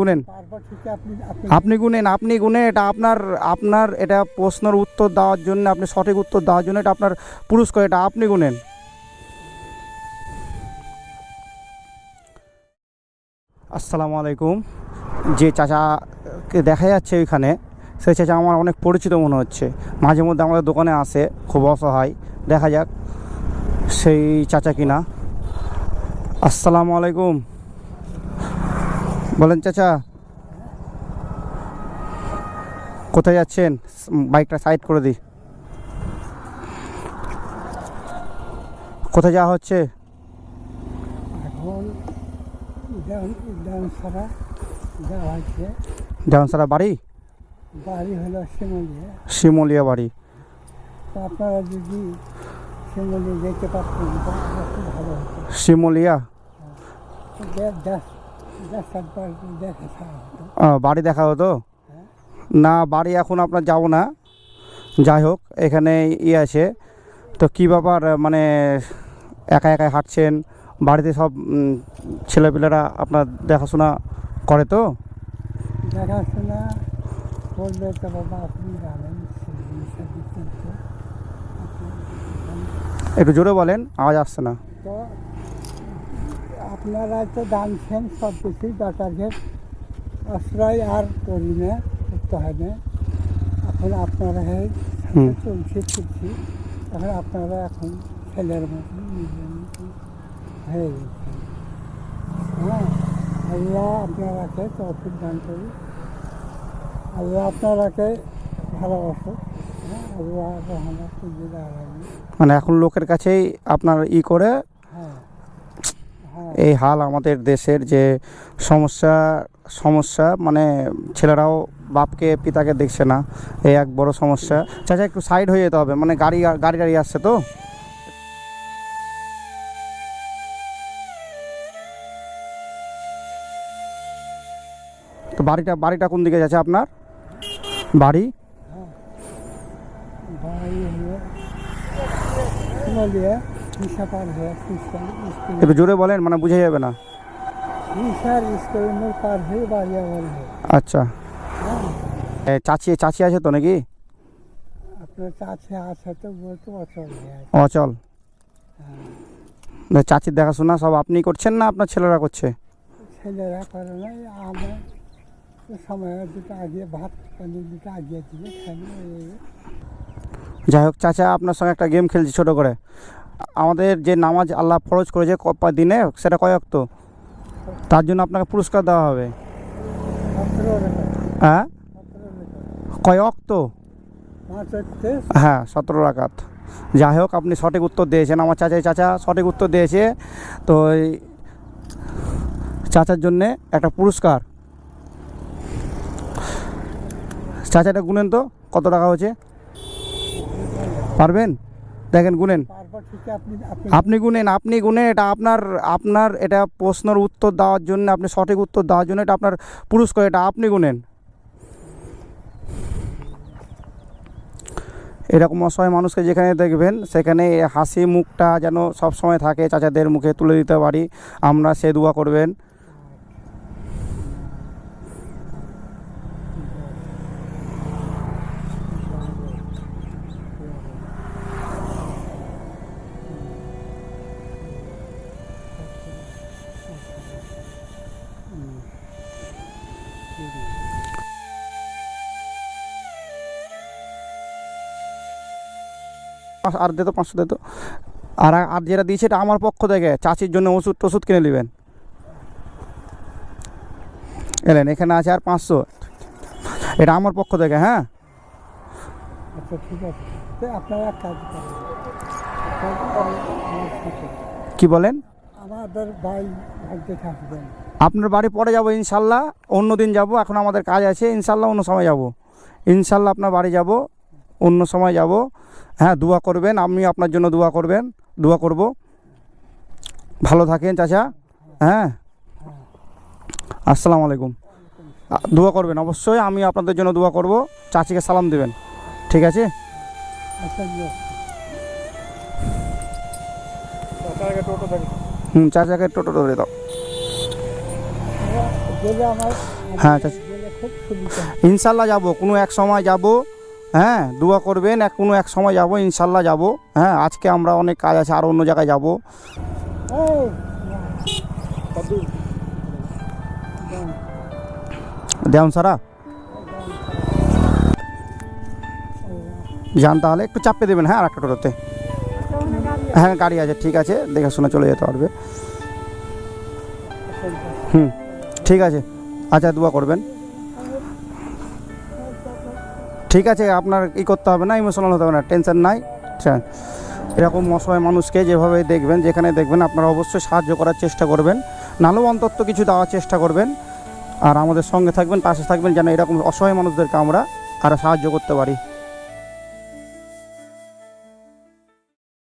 গুনেন। আপনি গুনেন আপনি গুনে এটা আপনার আপনার এটা প্রশ্নের উত্তর দেওয়ার জন্য আপনি সঠিক উত্তর দেওয়ার জন্য এটা আপনার পুরস্কার এটা আপনি গুনেন। আসসালামু আলাইকুম। যে চাচাকে দেখা যাচ্ছে ওইখানে সেই চাচা আমার অনেক পরিচিত মনে হচ্ছে। মাঝে মধ্যে আমাদের দোকানে আসে খুব অসহায়। দেখা যাক সেই চাচা কিনা। আসসালামু আলাইকুম। বলেন চাচা। কোথায় যাচ্ছেন? বাইকটা সাইড করে দিই। কোথায় যাওয়া হচ্ছে? এখন উদ্যান উদ্যান ছাড়া যাওয়া হচ্ছে। যেমন সারা বাড়ি? বাড়ি হলো শিমলিয়া। শিমলিয়া বাড়ি। আপনারা যদি শিমলি যেতে পারতেন শিমলিয়া? বাড়ি দেখা হতো? না বাড়ি এখন আপনার যাব না। যাই হোক এখানে ই আছে। তো কী ব্যাপার মানে একা একাই হাঁটছেন? বাড়িতে সব ছেলেপিলেরা আপনার দেখাশোনা করে তো? দেখাশোনা করলে তো বাবা আপনি জানেন চিকিৎসা দিচ্ছেন তো একটু জোরে বলেন আওয়াজ আসছে না। আপনারা তো জানছেন সব কিছুই ডাক্তারকে আশ্রয় আর করি না করতে হয় না এখন আপনারা। চলছে ফিরছি এখন আপনারা এখন ছেলের মতন নিজের মতন হয়ে গেছেন। হ্যাঁ আল্লাহ আপনারাকে তৌফিক দান করি আল্লাহ আপনারাকে ভালোবাসো হ্যাঁ আল্লাহ রহমত মানে এখন লোকের কাছেই আপনার ই করে হ্যাঁ। এই হাল আমাদের দেশের যে সমস্যা সমস্যা মানে ছেলেরাও বাপকে, পিতাকে দেখছে না। এই এক বড় সমস্যা। চাচা, একটু সাইড হয়ে যেতে হবে। মানে গাড়ি গাড়ি গাড়ি আসছে তো। তো বাড়িটা বাড়িটা কোন দিকে যাচ্ছে আপনার? বাড়ি? হয়ে। একটু জোরে বলেন মানে বুঝে যাবে না। আচ্ছা। চাচি চাচি আছে তো নাকি? আপনার কাছে আছে তো বলতে অচল চাচির দেখাশোনা সব আপনি করছেন না আপনার ছেলেরা করছে? ছেলেরা করে না আমরা সময় দুটো আগে ভাত পানি দুটো আগে দিলে খাই। যাই হোক চাচা আপনার সঙ্গে একটা গেম খেলছি ছোট করে। আমাদের যে নামাজ আল্লাহ ফরজ করেছে দিনে, সেটা কয় অক্ত তার জন্য আপনাকে পুরস্কার দেওয়া হবে। হ্যাঁ? সতেরো রেখা কয় অক্ত পাঁচ হচ্ছে হ্যাঁ সতেরো রাকাত। যাই হোক, আপনি সঠিক উত্তর দিয়েছেন। আমার চাচা চাচা সঠিক উত্তর দিয়েছে। তো চাচার জন্যে একটা পুরস্কার। চাচাটা গুনেন তো, কত টাকা হচ্ছে পারবেন? দেখেন, গুনেন। আপনি গুনেন, আপনি গুনে এটা আপনার আপনার এটা প্রশ্নের উত্তর দেওয়ার জন্য, আপনি সঠিক উত্তর দেওয়ার জন্য এটা আপনার পুরস্কার এটা আপনি গুনেন। এরকম অসহায় মানুষকে যেখানে দেখবেন, সেখানে হাসি মুখটা যেন সব সময় থাকে, চাচাদের মুখে তুলে দিতে পারি, আমরা সে দোয়া করবেন। আর দে তো পাঁচশো দে তো। আর আর যেটা দিয়েছে এটা আমার পক্ষ থেকে চাষির জন্য ওষুধ টষুধ কিনে নেবেন। এলেন এখানে আছে আর পাঁচশো। এটা আমার পক্ষ থেকে হ্যাঁ? আচ্ছা ঠিক আছে। আপনারা কাজ করেন। আমার সাথে। কি বলেন? আমাদের ভাই ভাগ্যে থাকবেন। আপনার বাড়ি পরে যাব ইনশাল্লাহ অন্য দিন যাব। এখন আমাদের কাজ আছে ইনশাল্লাহ অন্য সময় যাব। ইনশাল্লাহ আপনার বাড়ি যাব অন্য সময় যাব। হ্যাঁ দোয়া করবেন, আমি আপনার জন্য দোয়া করবেন, দোয়া করব। ভালো থাকেন চাচা হ্যাঁ। আসসালামু আলাইকুম। দোয়া করবেন, অবশ্যই আমি আপনাদের জন্য দোয়া করব, চাচিকে সালাম দেবেন, ঠিক আছে। হুম, চাচাকে টোটো ধরে দাও। হ্যাঁ চাচা। ইনশাল্লাহ যাব, কোনো এক সময় যাব হ্যাঁ দোয়া করবেন, এক কোনো এক সময় যাব, ইনশাল্লাহ যাব। হ্যাঁ আজকে আমরা অনেক কাজ আছে, আর অন্য জায়গায় যাব। দেওয়ান সারা? যান তাহলে, একটু চাপে দেবেন হ্যাঁ আর একটা টোটোতে। হ্যাঁ গাড়ি আছে, ঠিক আছে, দেখে শুনে চলে যেতে পারবে। হুম, ঠিক আছে। আচ্ছা দোয়া করবেন। ঠিক আছে, আপনার ই করতে হবে না ইমোশনাল হতে হবে না টেনশন নাই। আচ্ছা এরকম অসহায় মানুষকে যেভাবে দেখবেন, যেখানে দেখবেন, আপনারা অবশ্যই সাহায্য করার চেষ্টা করবেন। নাহলেও অন্তত কিছু দেওয়ার চেষ্টা করবেন। আর আমাদের সঙ্গে থাকবেন, পাশে থাকবেন, যেন এরকম অসহায় মানুষদেরকে আমরা আরও সাহায্য করতে পারি।